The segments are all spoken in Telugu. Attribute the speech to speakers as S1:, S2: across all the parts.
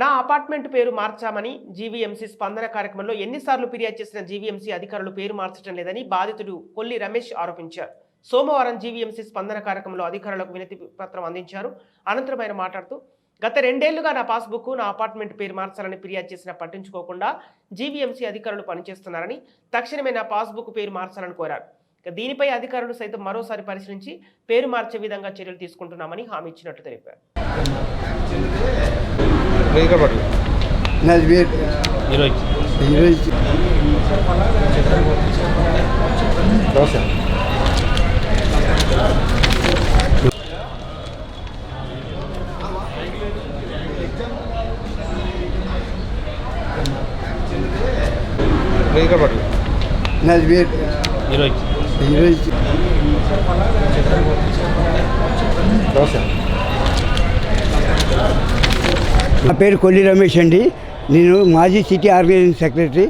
S1: నా అపార్ట్మెంట్ పేరు మార్చామని జీవీఎంసీ స్పందన కార్యక్రమంలో ఎన్నిసార్లు ఫిర్యాదు చేసిన జీవీఎంసీ అధికారులు పేరు మార్చడం లేదని బాధితుడు కొల్లి రమేష్ ఆరోపించారు. సోమవారం జీవీఎంసీ స్పందన కార్యక్రమంలో అధికారులకు వినతి పత్రం అందించారు. అనంతరం ఆయన మాట్లాడుతూ గత రెండేళ్ళుగా నా పాస్బుక్ నా అపార్ట్మెంట్ పేరు మార్చాలని ఫిర్యాదు చేసినా పట్టించుకోకుండా జీవీఎంసీ అధికారులు పనిచేస్తున్నారని తక్షణమే నా పాస్బుక్ పేరు మార్చాలని కోరారు. దీనిపై అధికారులు సైతం మరోసారి పరిశీలించి పేరు మార్చే విధంగా చర్యలు తీసుకుంటున్నామని హామీ ఇచ్చినట్టు తెలిపారు.
S2: ఇక్కడ పట్టు
S3: నాది వేరు
S2: ఇరవై
S3: ఈరోజు
S2: దోశ ఇక్కడ పట్టు
S3: నాది వేరు
S2: ఇరవై
S3: ఈరోజు
S2: దోశ
S3: నా పేరు కొల్లి రమేష్ అండి. నేను మాజీ సిటీ ఆర్గనైజింగ్ సెక్రటరీ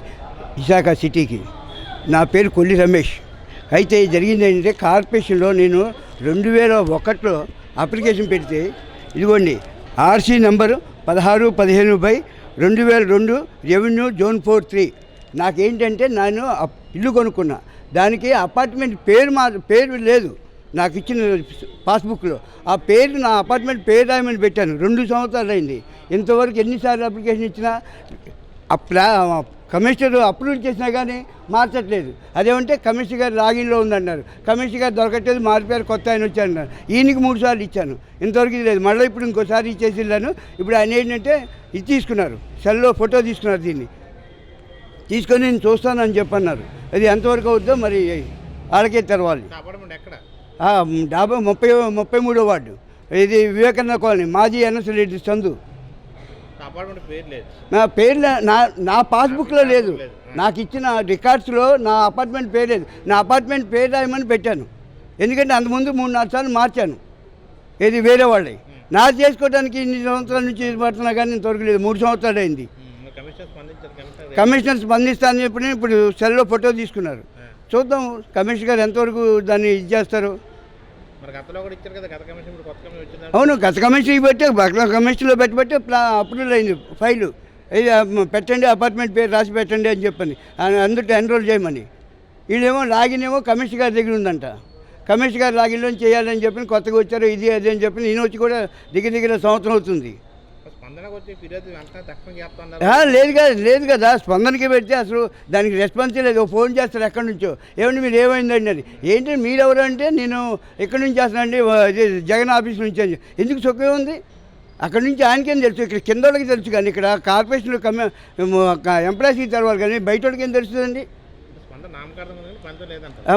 S3: విశాఖ సిటీకి. నా పేరు కొల్లి రమేష్. అయితే జరిగింది ఏంటంటే కార్పొరేషన్లో నేను రెండు వేల ఒకటిలో అప్లికేషన్ పెడితే ఇదిగోండి ఆర్సీ నెంబరు పదహారు పదిహేను బై రెండు వేల రెండు రెవెన్యూ జోన్ ఫోర్ త్రీ. నాకేంటంటే నేను ఇల్లు కొనుక్కున్నా. దానికి అపార్ట్మెంట్ పేరు మా పేరు లేదు. నాకు ఇచ్చిన పాస్బుక్లో. ఆ పేరు నా అపార్ట్మెంట్ పేరు రాయమని పెట్టాను. రెండు సంవత్సరాలు అయింది. ఇంతవరకు ఎన్నిసార్లు అప్లికేషన్ ఇచ్చినా ఆ ప్లా కమిషనర్ అప్రూవ్ చేసినా కానీ మార్చట్లేదు. అదేమంటే కమిషనర్ గారు లాగిన్లో ఉందన్నారు. కమిషనర్ గారు దొరకట్లేదు మారిపోయారు కొత్త ఆయన వచ్చారన్నారు ఈయనకి మూడు సార్లు ఇచ్చాను. ఇంతవరకు ఇది లేదు. మళ్ళీ ఇప్పుడు ఇంకోసారి ఇచ్చేసి వెళ్ళాను ఇప్పుడు ఆయన ఏంటంటే ఇది తీసుకున్నారు. సెల్లో ఫోటో తీసుకున్నారు దీన్ని. తీసుకొని నేను చూస్తానని చెప్పన్నారు. అది ఎంతవరకు అవుద్దో మరి వాళ్ళకే తెరవాలి డాబా ముప్పై ముప్పై మూడో వార్డు. ఇది వివేకానంద కాలనీ. మాజీ ఎన్ఎస్ రెడ్డి
S2: లేదు
S3: నా పేరు నా- నా నా పాస్బుక్లో లేదు. నాకు ఇచ్చిన రికార్డ్స్లో నా అపార్ట్మెంట్ పేరు లేదు. నా అపార్ట్మెంట్ పేరు రాయమని పెట్టాను. ఎందుకంటే అంతకుముందు మూడు నాలుగు సార్లు మార్చాను. ఇది వేరే వాళ్ళవి నాది చేసుకోవడానికి ఇన్ని సంవత్సరాల నుంచి పడుతున్నా కానీ ఇంతవరకు లేదు మూడు సంవత్సరాలు అయింది.
S2: కమిషనర్
S3: స్పందిస్తానని చెప్పి ఇప్పుడు సెల్లో ఫోటో తీసుకున్నారు. చూద్దాం. కమిషనర్ గారు ఎంతవరకు దాన్ని ఇది చేస్తారు?
S2: అవును గత కమిషన్
S3: అవును గత పెట్టి గత కమిషన్లో పెట్టి పెట్టి అప్రూవల్ అయింది ఫైలు. పెట్టండి అపార్ట్మెంట్ పేరు రాసి పెట్టండి అని చెప్పని ఆ- ఎన్రోల్ చేయమని. వీళ్ళేమో లాగినేమో కమిషన్ గారి దగ్గర ఉందంట. కమిషన్ గారు లాగిన్లో చేయాలని చెప్పి కొత్తగా వచ్చారు ఇది అది అని చెప్పి నేను వచ్చి కూడా దగ్గర దగ్గర సంవత్సరం అవుతుంది. లేదు కదా లేదు కదా స్పందనకి పెడితే అసలు దానికి రెస్పాన్స్ లేదు. ఫోన్ చేస్తారు ఎక్కడి నుంచో. ఏమండి మీరు ఏమైందండి అది ఏంటి మీరు ఎవరు అంటే నేను ఎక్కడి నుంచి చేస్తానండి ఇది జగన్ ఆఫీస్ నుంచి అని. ఎందుకు సుఖం ఉంది? అక్కడి నుంచి ఆయనకేం తెలుసు? ఇక్కడ కింద వాళ్ళకి తెలుసు కానీ ఇక్కడ కార్పొరేషన్లో కమ్యూ ఎంప్లాయీస్కి తెలవాలి కానీ బయట వాళ్ళకి ఏం తెలుస్తుందండి?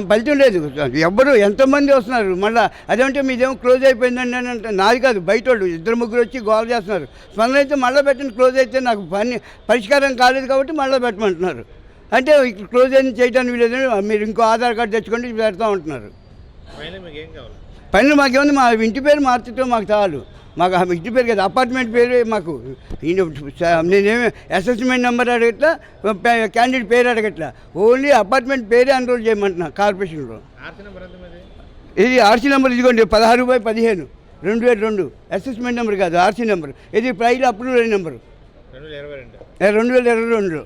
S3: ఫలితం లేదు. ఎవ్వరు ఎంతమంది వస్తున్నారు. మళ్ళీ అదేమంటే మీదేమో క్లోజ్ అయిపోయిందండి అని అంటే నాది కాదు బయట వాళ్ళు ఇద్దరు ముగ్గురు వచ్చి గోల్ చేస్తున్నారు. స్పందన అయితే మళ్ళీ పెట్టండి. క్లోజ్ అయితే నాకు పని పరిష్కారం కాలేదు కాబట్టి మళ్ళీ పెట్టమంటున్నారు. అంటే ఇక్కడ క్లోజ్ అయిన చేయడానికి వీలేదు మీరు ఇంకో ఆధార్ కార్డు తెచ్చుకోండి పెడతా ఉంటున్నారు. పనులు మాకేముంది? మా ఇంటి పేరు మార్చడం మాకు చాలు. మాకు ఆ ఇంటి పేరు కదా అపార్ట్మెంట్ పేరు మాకు. నేనేమి అసెస్మెంట్ నెంబర్ అడగట్లా క్యాండిడేట్ పేరు అడగట్లా. ఓన్లీ అపార్ట్మెంట్ పేరే అన్రోల్ చేయమంటున్నా కార్పొరేషన్లో ఇది ఆర్సీ నెంబర్ ఇదిగోండి పదహారు బై పదిహేను. రెండు వేల రెండు. అసెస్మెంట్ నెంబర్ కాదు ఆర్సీ నెంబర్. ఇది ప్రైల్ అప్రూవల్ నెంబరు.
S2: రెండు వేల ఇరవై రెండు.